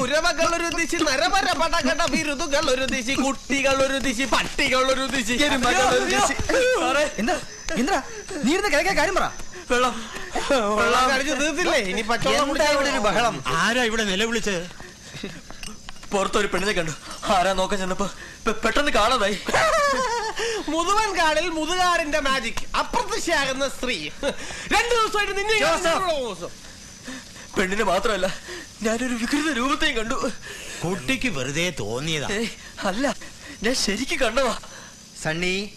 കുരവകൾ ഒരു ദിശി ഒരു ദിശി കുട്ടികൾ ഒരു ദിശി പട്ടികൾ ഒരു ദിശി നീ ഇരുന്ന് കിഴക്കേ കാര്യം പറ. വെള്ളം. വെള്ളം കഴിച്ചു തീർത്തില്ലേ? ഇനി പച്ചവെള്ളം ബഹളം? ആരാ ഇവിടെ പുറത്തൊരു പെണ്ണിനെ കണ്ടു. ആരാ നോക്കാൻ ചെന്നപ്പോ? പെട്ടെന്ന് കാണാതായി. മുതുവൻ കാലിൽ മുതുകാരന്റെ മാജിക് അപ്രത്യക്ഷയാകുന്ന സ്ത്രീ. രണ്ടു ദിവസമായിട്ട് നിന്നെ ഞാൻ ജോസഫ്. ദിവസം. പെണ്ണിനെ മാത്രമല്ല ഞാനൊരു വികൃത രൂപത്തെയും കണ്ടു. കുട്ടിക്ക് വെറുതെ തോന്നിയതാ. ഏയ് അല്ല ഞാൻ ശരിക്കും കണ്ടതാ. സണ്ണി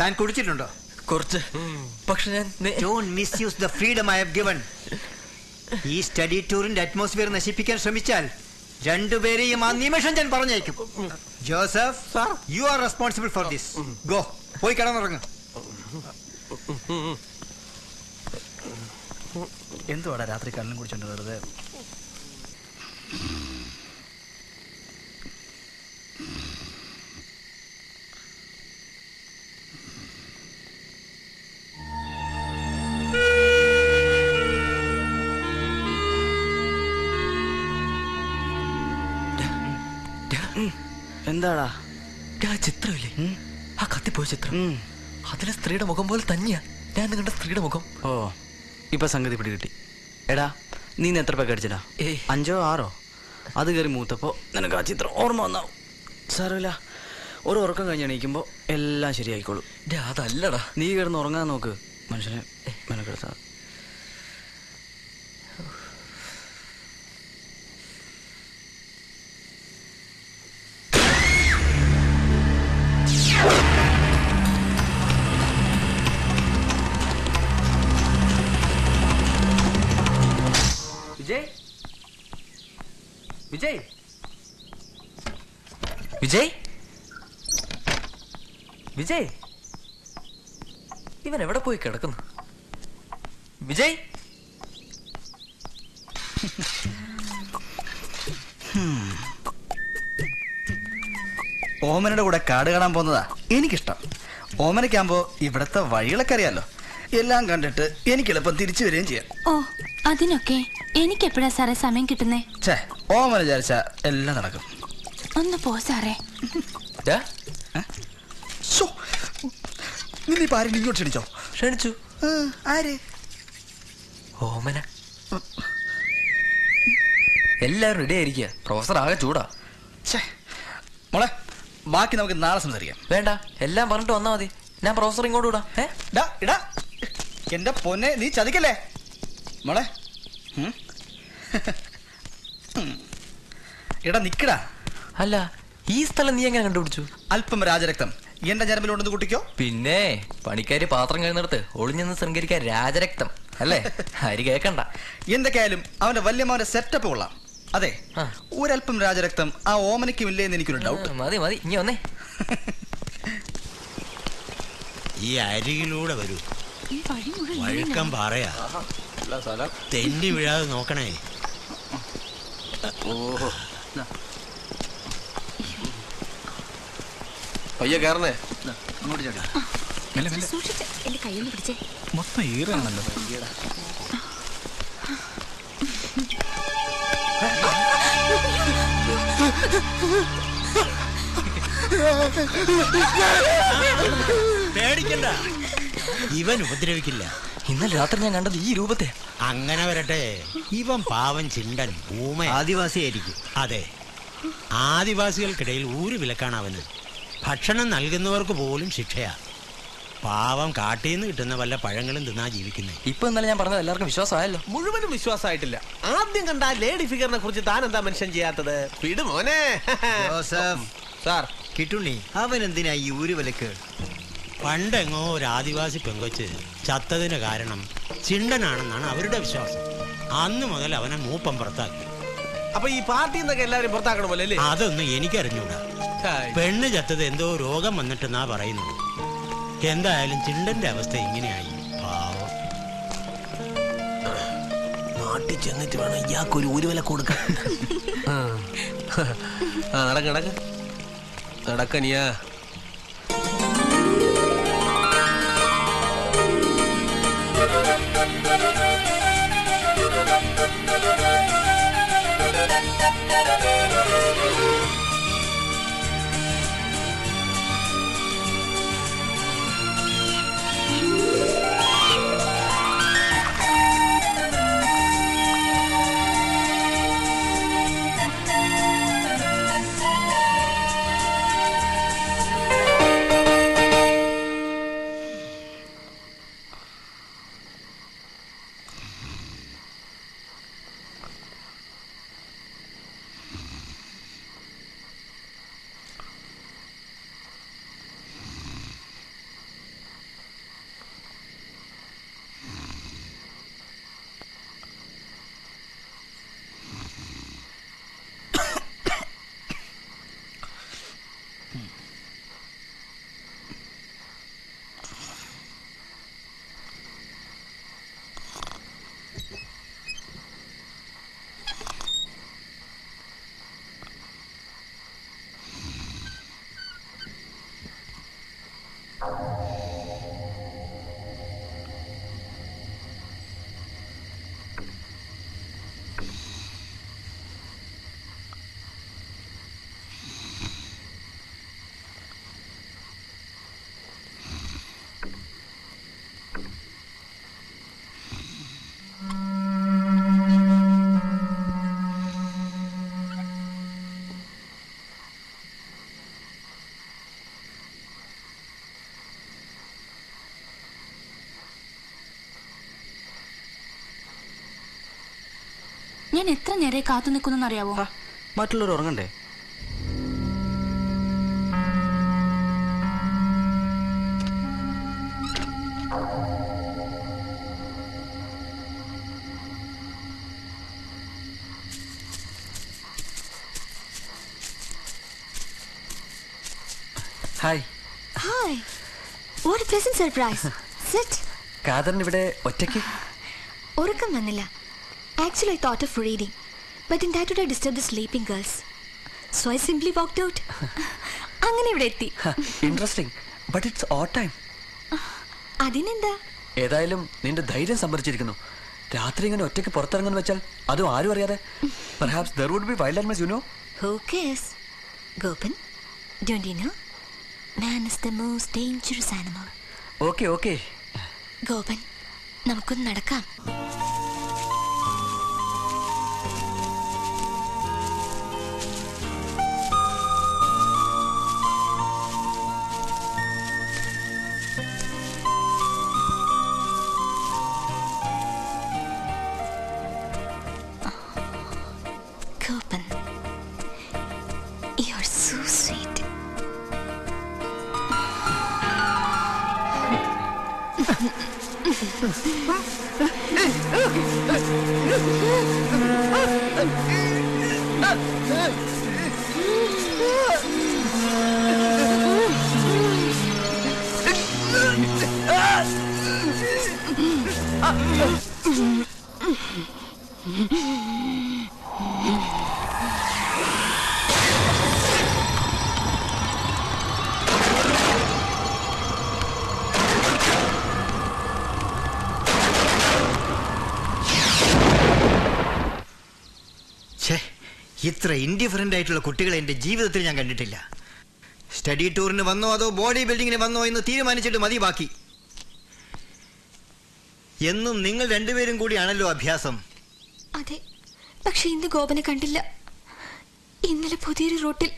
താൻ കുടിച്ചിട്ടുണ്ടോ? കുറച്ച്. പക്ഷെ ഞാൻ നേ- misuse the freedom I have given ഈ സ്റ്റഡി ടൂറിന്റെ അറ്റ്മോസ്ഫിയർ നശിപ്പിക്കാൻ ശ്രമിച്ചാൽ രണ്ടുപേരെയും ആ നിമിഷം ഞാൻ പറഞ്ഞേക്കും Joseph sir. You are responsible for this go പോയി കിടന്നുറങ്ങ. എന്തുവാടാ രാത്രി കണ്ണും കുടിച്ചോണ്ട് വെറുതെ? എന്താടാ? ആ ചിത്രമില്ലേ? ആ കത്തിപ്പോയ ചിത്രം. അതിലെ സ്ത്രീയുടെ മുഖം പോലെ തന്നെയാ. ഞാൻ കണ്ട സ്ത്രീയുടെ മുഖം. ഓ ഇപ്പൊ സംഗതി പിടി കിട്ടി എടാ നീ എത്ര പേക്ക് അടിച്ചടാ. അഞ്ചോ ആറോ? അത് കയറി മൂത്തപ്പോ നിനക്ക് ആ ചിത്രം ഓർമ്മ വന്നാവും. സാരമില്ല ഒരു ഉറക്കം കഴിഞ്ഞ് എണീക്കുമ്പോ എല്ലാം ശരിയായിക്കോളും. അതല്ലടാ. നീ കിടന്ന് ഉറങ്ങാൻ നോക്ക്. മനുഷ്യനെ മെനക്കെടുത്താ വിജയ്? വിജയ്? ഇവൻ എവിടെ പോയി കിടക്കുന്നു? വിജയ്? ഓമനയുടെ കൂടെ കാട് കാണാൻ പോകുന്നതാ എനിക്കിഷ്ടം. ഓമനയ്ക്കാകുമ്പോ ഇവിടത്തെ വഴികളൊക്കെ അറിയാലോ. എല്ലാം കണ്ടിട്ട് എനിക്ക് എളുപ്പം തിരിച്ചു വരികയും ചെയ്യാം. ഓ അതിനൊക്കെ എനിക്ക് എപ്പോഴാ സാറേ സമയം കിട്ടുന്നേ? ഓമന വിചാരിച്ച എല്ലാം നടക്കും. ഒന്ന് പോ സാറേ. ഡാ, ശ്ശോ, നിന്നിപ്പോ ആരെങ്കിലും ഇങ്ങോട്ട് ക്ഷണിച്ചോ? ക്ഷണിച്ചു. ആര്? ഓമന. എല്ലാരും റെഡി ആയിരിക്കുക പ്രൊഫസർ ആകെ ചൂടാ. ഛേ. മോളെ ബാക്കി നമുക്ക് നാളെ സംസാരിക്കാം. വേണ്ട. എല്ലാം പറഞ്ഞിട്ട് വന്നാ മതി. ഞാൻ പ്രൊഫസർ ഇങ്ങോട്ട് വിടാം. ഏ? ഇടാ. എന്റെ പൊന്നെ നീ ചതിക്കല്ലേ? മോളെ ഇടാ. നിക്കടാ. അല്ല ഈ സ്ഥലം നീ എങ്ങനെ കണ്ടുപിടിച്ചു? അല്പം രാജരക്തം. എന്റെ ജനമിലുണ്ടെന്ന് കുട്ടിക്കോ? പിന്നെ പണിക്കാര് പാത്രം കഴിഞ്ഞിടത്ത് ഒളിഞ്ഞെന്ന് ശൃംഗരിക്കാൻ രാജരക്തം അല്ലേ? ഹരി കേക്കണ്ട. എന്തൊക്കെയായാലും അവന്റെ വല്യമാവന്റെ സെറ്റപ്പ് കൊള്ളാം. അതെ. ഒരല്പം രാജരക്തം ആ ഓമനയ്ക്കും ഇല്ലേ എന്ന് എനിക്കൊരു ഡൗട്ട് മതി മതി ഇനി വന്നേ. ഈ അരികിലൂടെ വരൂ. വഴുക്കം പാറയാ. തെന്നി വീഴാതെ നോക്കണേ. പയ്യെ കയറണേ അങ്ങോട്ട് ചേട്ടാ സൂക്ഷിച്ച് എന്റെ കയ്യിൽ പിടിച്ചേ. മൊത്തം ഈറാണല്ലോ പേടിക്കണ്ട. ഇവൻ ഉപദ്രവിക്കില്ല. ഇന്നലെ രാത്രി ഞാൻ കണ്ടത് ഈ രൂപത്തെ. അങ്ങനെ വരട്ടെ. ഇവൻ പാവൻ ചിണ്ടൻ ഭൂമ ആദിവാസിയായിരിക്കും. അതെ. ആദിവാസികൾക്കിടയിൽ ഊര് വിലക്കാണ് അവന്. ഭക്ഷണം നൽകുന്നവർക്ക് പോലും ശിക്ഷയാണ് പാവം കാട്ടിൽ നിന്ന് കിട്ടുന്ന വല്ല പഴങ്ങളും തിന്നാ ജീവിക്കുന്നത് ഇപ്പൊ ഇന്നലെ ഞാൻ പറഞ്ഞത് എല്ലാവർക്കും വിശ്വാസമായല്ലോ. മുഴുവനും വിശ്വാസമായിട്ടില്ല. ആദ്യം കണ്ട ആ ലേഡി ഫിഗറിനെ കുറിച്ച് താൻ എന്താ മെൻഷൻ ചെയ്യാത്തത്? വിട് മോനെ. ജോസഫ്. സാർ. കിട്ടുണ്ണി അവൻ എന്തിനാ ഈ ഊര് വിലക്ക് പണ്ടെങ്ങോ ഒരു ആദിവാസി പെങ്കൊച്ച് ചത്തതിന് കാരണം ചിണ്ടനാണെന്നാണ് അവരുടെ വിശ്വാസം. അന്ന് മുതൽ അവനെ മൂപ്പം പുറത്താക്കി. അപ്പൊ ഈ പാർട്ടി എന്നൊക്കെ എല്ലാവരും പുറത്താക്കണമല്ലോ അല്ലേ? അതൊന്നും എനിക്കറിഞ്ഞൂടാ. പെണ്ണ് ചത്തത് എന്തോ രോഗം വന്നിട്ടെന്നാ പറയുന്നത്. എന്തായാലും ചിണ്ടന്റെ അവസ്ഥ ഇങ്ങനെയായി. പാവം. നാട്ടിൽ ചെന്നിട്ട് വേണം ഇയാൾക്ക് ഒരു ഊരുവില കൊടുക്കാൻ. ആ. ആ, ഞാൻ എത്ര നേരെ കാത്തു നിൽക്കുന്നു അറിയാവോ മറ്റുള്ളവർ ഉറങ്ങണ്ടേ? Hi. Hi. What pleasant surprise sit ഇവിടെ ഒറ്റയ്ക്ക്? ഉറക്കം വന്നില്ല. Actually I thought of reading but in that would I disturb the sleeping girls so I simply walked out അങ്ങനെ ഇവിടെ എത്തി. Interesting but it's oh time അതിനെന്താ? ഏതായാലും നിന്റെ ധൈര്യം സംഭരിച്ചിരിക്കുന്നു രാത്രി ഇങ്ങനെ ഒറ്റയ്ക്ക് പുറത്തിറങ്ങുന്ന വെച്ചാൽ അതും ആരും അറിയാതെ. Perhaps there would be wild animals you know who cares Gopan don't you know man is the most dangerous animal okay okay Gopan നമുക്കൊന്ന് നടക്കാം. Mm-hmm. ഇത്ര ഇൻഡിഫറന്റ് ആയിട്ടുള്ള കുട്ടികളെ എന്റെ ജീവിതത്തിൽ ഞാൻ കണ്ടിട്ടില്ല. സ്റ്റഡി ടൂറിന് വന്നോ അതോ ബോഡി ബിൽഡിങ്ങിന് വന്നോ എന്ന് തീരുമാനിച്ചിട്ട് മതി ബാക്കി. എന്നും നിങ്ങൾ രണ്ടുപേരും കൂടിയാണല്ലോ അഭ്യാസം. അതെ പക്ഷെ ഇന്ന് ഗോപനെ കണ്ടില്ല. ഇന്നലെ പുതിയൊരു റൂട്ടിൽ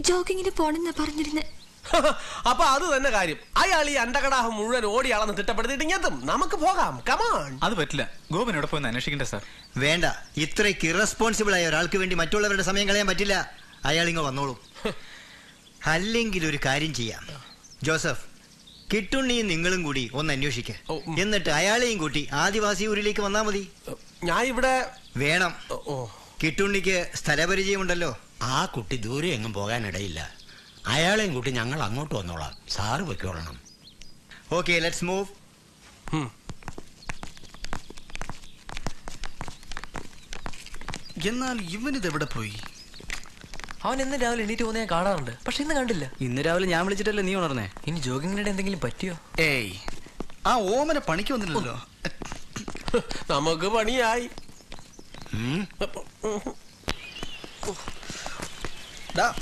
ജോഗിങ്ങിന് പോണെന്നാ പറഞ്ഞിരുന്നത് അപ്പൊ അത് തന്നെ കാര്യം. അയാൾ ഈ അണ്ടകടാഹം മുഴുവൻ ഓടിയാളെന്ന് തിട്ടപ്പെടുത്തിയിട്ട് നമുക്ക് പോകാം. കമാൺ അത് പറ്റില്ല. ഗോപൻ എവിടെ പോയി അന്വേഷിക്കണ്ടേ സാർ? വേണ്ട. ഇത്രയ്ക്ക് ഇറസ്പോൺസിബിൾ ആയ ഒരാൾക്ക് വേണ്ടി മറ്റുള്ളവരുടെ സമയം കളയാൻ പറ്റില്ല. അയാൾ ഇങ്ങ് വന്നോളൂ. അല്ലെങ്കിൽ ഒരു കാര്യം ചെയ്യാം. ജോസഫ് കിട്ടുണ്ണിയും നിങ്ങളും കൂടി ഒന്ന് അന്വേഷിക്ക. എന്നിട്ട് അയാളെയും കൂട്ടി ആദിവാസി ഊരിലേക്ക് വന്നാ മതി. ഞാൻ ഇവിടെ വേണം. ഓ. കിട്ടുണ്ണിക്ക് സ്ഥലപരിചയമുണ്ടല്ലോ. ആ കുട്ടി ദൂരെ എങ്ങും പോകാനിടയില്ല. അയാളെയും കൂട്ടി ഞങ്ങൾ അങ്ങോട്ട് വന്നോളാം. സാറ് വെക്കോളണം ഓക്കെ ലെറ്റ്സ് മൂവ്. എന്നാൽ ഇവനിത് എവിടെ പോയി? അവൻ ഇന്ന് രാവിലെ എണീറ്റ് പോകുന്ന ഞാൻ കാണാറുണ്ട്. പക്ഷെ ഇന്ന് കണ്ടില്ല. ഇന്ന് രാവിലെ ഞാൻ വിളിച്ചിട്ടല്ലേ നീ ഉണർന്നേ? ഇനി ജോഗിങ്ങിനിടെ എന്തെങ്കിലും പറ്റിയോ? ഏയ് ആ ഓമന പണിക്ക് വന്നില്ലല്ലോ. നമുക്ക് പണിയായി?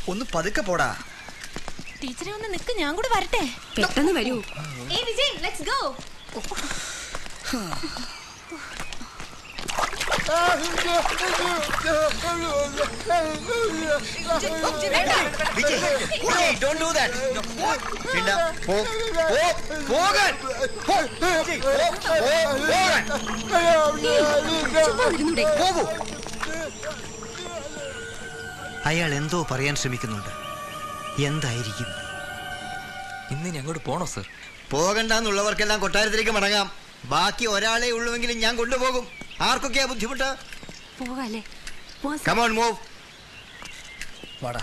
ഒന്ന് പതുക്കെ പോടാ. ടീച്ചറെ ഒന്ന് നിക്ക് ഞാൻ കൂടെ വരട്ടെ. പെട്ടെന്ന് വരൂ. ഏ വിജയ് ലെറ്റ്സ് ഗോ അയാൾ എന്തോ പറയാൻ ശ്രമിക്കുന്നുണ്ട്. എന്തായിരിക്കും? ഇന്ന് ഞങ്ങോട്ട് പോണോ സർ? പോകണ്ടെന്നുള്ളവർക്കെല്ലാം കൊട്ടാരത്തിലേക്ക് മടങ്ങാം. ബാക്കി ഒരാളെ ഉള്ളുവെങ്കിലും ഞാൻ കൊണ്ടുപോകും. ആർക്കൊക്കെയാ ബുദ്ധിമുട്ട്? പോകാല്ലേ? കമോൺ മൂവ് വാടാ.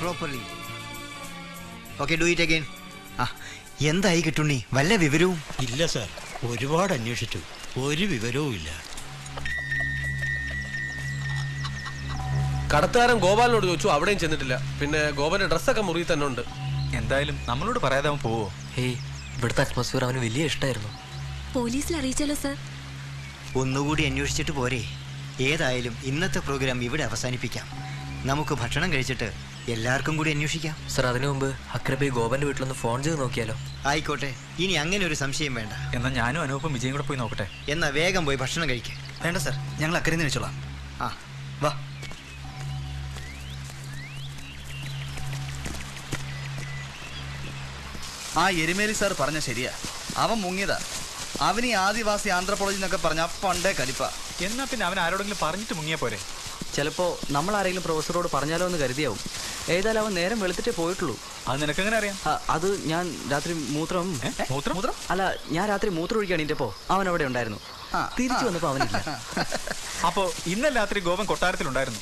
Properly okay do it again ആ എന്തായി കിട്ടുണ്ണി? വല്ല വിവരവും? ഇല്ല സാർ ഒരുപാട് അന്വേഷിച്ചു. ഒരു വിവരവും ഇല്ല. കടത്തുകാരൻ ഗോപാലിനോട് ചോദിച്ചു അവിടെയും ചെന്നിട്ടില്ല. പിന്നെ ഗോപാലിന്റെ ഡ്രസ്സൊക്കെ മുറി തന്നെ ഉണ്ട്. എന്തായാലും നമ്മളോട് പറയാതെ അവൻ പോവോ? ഹേയ് ഇവിടുത്തെ അറ്റ്മോസ്ഫിയർ അവന് വലിയ ഇഷ്ടമായിരുന്നു പോലീസിൽ അറിയിച്ചാലോ സർ ഒന്നുകൂടി അന്വേഷിച്ചിട്ട് പോരെ. ഏതായാലും ഇന്നത്തെ പ്രോഗ്രാം ഇവിടെ അവസാനിപ്പിക്കാം. നമുക്ക് ഭക്ഷണം കഴിച്ചിട്ട് എല്ലാവർക്കും കൂടി അന്വേഷിക്കാം. സർ അതിനു മുമ്പ് അക്രബി ഗോപന്റെ വീട്ടിലൊന്ന് ഫോൺ ചെയ്ത് നോക്കിയാലോ? ആയിക്കോട്ടെ. ഇനി അങ്ങനെ ഒരു സംശയം വേണ്ട. എന്നാൽ ഞാനും അനൂപും വിജയും കൂടെ പോയി നോക്കട്ടെ? എന്നാ വേഗം പോയി ഭക്ഷണം കഴിക്കുക വേണ്ട സർ. ഞങ്ങൾ അക്കരയിൽ നിന്ന് വെച്ചോളാം ആ. വാ. ആ എരുമേലി സാർ പറഞ്ഞ ശരിയാ. അവൻ മുങ്ങിയതാ. അവനീ ഈ ആദിവാസി ആന്ധ്രാപ്രദേശ് എന്നൊക്കെ പറഞ്ഞ പണ്ടേ കലിപ്പ. എന്നാ പിന്നെ അവൻ ആരോടെങ്കിലും പറഞ്ഞിട്ട് മുങ്ങിയ പോരെ? ചിലപ്പോ നമ്മൾ ആരെങ്കിലും പ്രൊഫസറോട് പറഞ്ഞാലോ എന്ന് കരുതിയാവും. ഏതായാലും അവൻ നേരം വെളുത്തിട്ടേ പോയിട്ടുള്ളൂ. അത് നിനക്കെങ്ങനെ അറിയാം? അത് ഞാൻ രാത്രി മൂത്രം മൂത്രം? മൂത്രം? അല്ല ഞാൻ രാത്രി മൂത്രം ഒഴിക്കാൻ എണീറ്റപ്പോ അവൻ അവിടെ ഉണ്ടായിരുന്നു. തിരിച്ചു. വന്നപ്പോ അവനില്ല. അപ്പോ ഇന്നലെ രാത്രി ഗോപൻ കൊട്ടാരത്തിലുണ്ടായിരുന്നു.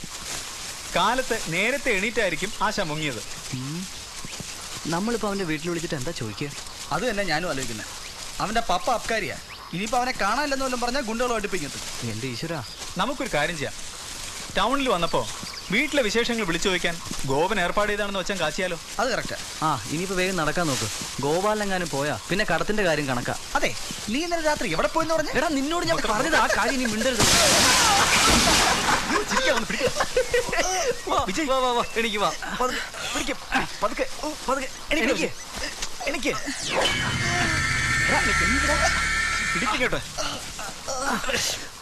കാലത്ത് നേരത്തെ എണീറ്റായിരിക്കും ആശ മുങ്ങിയത്. നമ്മളിപ്പോ അവന്റെ വീട്ടിൽ വിളിച്ചിട്ട് എന്താ ചോദിക്കുക? അത് തന്നെ ഞാനും ആലോചിക്കുന്നത് അവന്റെ പപ്പ അബ്കാരിയാ. ഇനിയിപ്പോ അവനെ കാണാനില്ലെന്ന് വല്ലതും പറഞ്ഞാൽ ഗുണ്ടകളും അടുപ്പിക്കത്തു എന്റെ ഈശ്വരാ. നമുക്കൊരു കാര്യം ചെയ്യാം. ടൗണിൽ വന്നപ്പോ വീട്ടിലെ വിശേഷങ്ങൾ വിളിച്ചു ചോദിക്കാൻ ഗോപൻ ഏർപ്പാട് ചെയ്താണെന്ന് വെച്ചാൽ കാശിയാലോ അത് കറക്റ്റ് ആ ഇനിയിപ്പോ വേഗം നടക്കാൻ നോക്ക്. ഗോപാലിനെങ്ങാനും പോയാ പിന്നെ കടത്തിന്റെ കാര്യം കണക്കാ. അതെ നീ ഇന്നലെ രാത്രി എവിടെ പോയെന്ന് പറഞ്ഞു? എടാ നിന്നോട് ഞാൻ പറഞ്ഞത് ആ കാര്യം നീ മിണ്ടരുത്. വിജയ് വാ വാ വാ എനിക്ക് വാ. പതുക്കെ, പിടിക്ക്, പതുക്കെ ഓ, പതുക്കെ. എനിക്ക് എനിക്ക് പിടിക്കും കേട്ടോ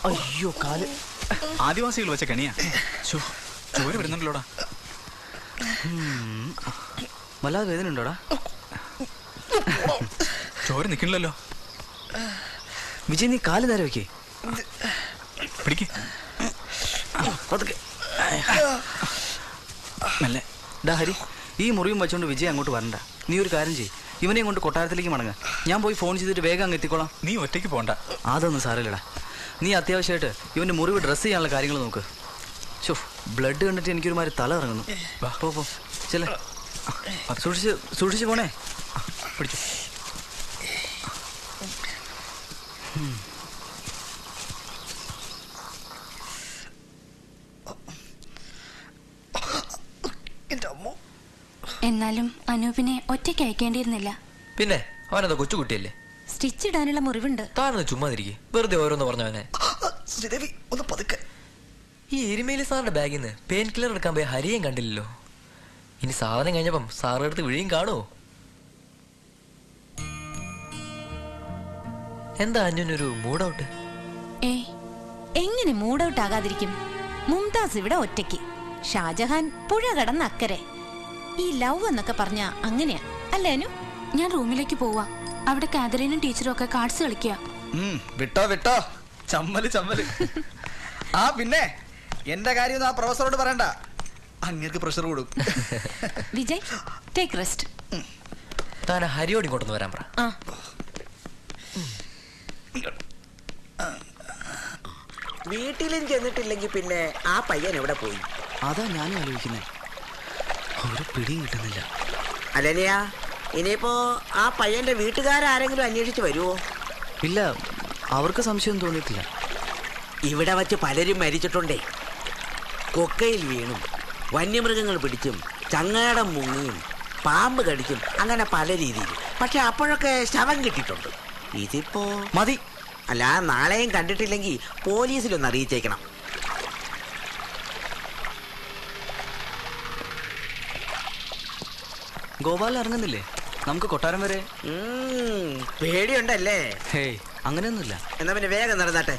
അയ്യോ കാൽ. ആദിവാസികൾ വെച്ച കണിയാ. ചോര വരുന്നുണ്ടല്ലോടാ. വല്ലാതെ വേദന ഉണ്ടോടാ ചോര നിക്കണില്ലല്ലോ വിജയ് നീ കാൽ നേരെ വെക്കേ. പിടിക്കേ. മെല്ലെ. ഡാ ഹരി ഈ മുറിയും വെച്ചോണ്ട് വിജയ് അങ്ങോട്ട് വരണ്ട. നീ ഒരു കാര്യം ചെയ്യ്. ഇവനെയും കൊണ്ട് കൊട്ടാരത്തിലേക്ക് മടങ്ങാം. ഞാൻ പോയി ഫോൺ ചെയ്തിട്ട് വേഗം അങ്ങ് എത്തിക്കോളാം. നീ ഒറ്റയ്ക്ക് പോണ്ട. അതൊന്നും സാരമില്ലടാ. നീ അത്യാവശ്യമായിട്ട് ഇവന്റെ മുറിവ് ഡ്രസ്സ് ചെയ്യാനുള്ള കാര്യങ്ങൾ നോക്ക്. ഷോ ബ്ലഡ് കണ്ടിട്ട് എനിക്കൊരുമാതിരി തല ഇറങ്ങുന്നു. പോ പോ. ചെല്ലേ. സൂക്ഷിച്ച് സൂക്ഷിച്ച് പോണേ. പിടിച്ചു. എന്നാലും അനൂപിനെ ഒറ്റയ്ക്ക് അയക്കേണ്ടിയിരുന്നില്ല. പിന്നെ അവനെന്താ കൊച്ചുകുട്ടിയല്ലേ? സ്റ്റിച്ച് ഇടാനുള്ള മുറിവുണ്ട്. താഴ്ന്ന് ചുമ്മാതിരിക്കെ. വെറുതെ ഓരോന്ന് പറഞ്ഞവനെ. ശ്രീദേവി ഒന്ന് പതുക്കെ. ഈ എരുമേലി സാറിന്റെ ബാഗിൽ നിന്ന് പെയിൻ കില്ലർ എടുക്കാൻ പോയ ഹരിയും കണ്ടില്ലല്ലോ. ഇനി സാധനം കഴിഞ്ഞപ്പം സാറിന്റെ അടുത്ത് വിഴിയും കാണുമോ എന്താ അഞ്ഞൊരു മൂഡ് ഔട്ട് ഏയ് എങ്ങനെ മൂഡ് ഔട്ട് ആകാതിരിക്കും മുംതാസ് ഇവിടെ ഒറ്റയ്ക്ക്. ഷാജഹാൻ പുഴ കടന്ന് അക്കരെ. ഈ ലവ് എന്നൊക്കെ പറഞ്ഞ അങ്ങനെയാ. അല്ലേ അനു? ഞാൻ റൂമിലേക്ക് പോവാ. അവിടെ കാതറീനും ടീച്ചറും ഒക്കെ കാർഡ്സ് കളിക്കുക വിട്ടോ വിട്ടോ. ചമ്മൽ ചമ്മൽ. ആ പിന്നെ എന്റെ കാര്യം ആ പ്രൊഫസറോട് പറയണ്ട. അങ്ങേർക്ക് പ്രഷർ കൊടുക്കും വിജയ് ടേക്ക് റെസ്റ്റ് താൻ ഹരിയോടി കൊണ്ടുവന്ന് ഇങ്ങോട്ടൊന്ന് വരാൻ പറ. ആ. വീട്ടിലും ചെന്നിട്ടില്ലെങ്കിൽ പിന്നെ ആ പയ്യൻ എവിടെ പോയി? അതാ ഞാനും ആലോചിക്കുന്നേ. ഒരു പിടിയും കിട്ടുന്നില്ല. അലനിയ ഇനിയിപ്പോ ആ പയ്യന്റെ വീട്ടുകാരാരെങ്കിലും അന്വേഷിച്ച് വരുമോ ഇല്ല അവർക്ക് സംശയം തോന്നിയിട്ടില്ല. ഇവിടെ വച്ച് പലരും മരിച്ചിട്ടുണ്ടേ. കൊക്കയിൽ വീണും വന്യമൃഗങ്ങൾ പിടിച്ചും ചങ്ങാടം മുങ്ങിയും പാമ്പ് കടിച്ചും അങ്ങനെ പല രീതിയിൽ. പക്ഷെ അപ്പോഴൊക്കെ ശവം കിട്ടിയിട്ടുണ്ട്. ഇതിപ്പോ മതി. അല്ല നാളെയും കണ്ടിട്ടില്ലെങ്കിൽ പോലീസിലൊന്ന് അറിയിച്ചേക്കണം. ഗോപാൽ ഇറങ്ങുന്നില്ലേ? നമുക്ക് കൊട്ടാരം വരെ. പേടിയുണ്ടല്ലേ? ഹേയ് അങ്ങനെയൊന്നുമില്ല. എന്നാ പിന്നെ വേഗം നടന്നാട്ടെ.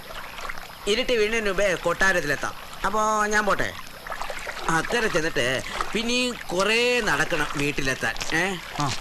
ഇരുട്ടി വീണ്ടും മുമ്പേ കൊട്ടാരത്തിലെത്താം. അപ്പോ ഞാൻ പോട്ടെ. അക്കരെ ചെന്നിട്ട് പിന്നെ കുറേ നടക്കണം വീട്ടിലെത്താൻ. ഏ? ആ.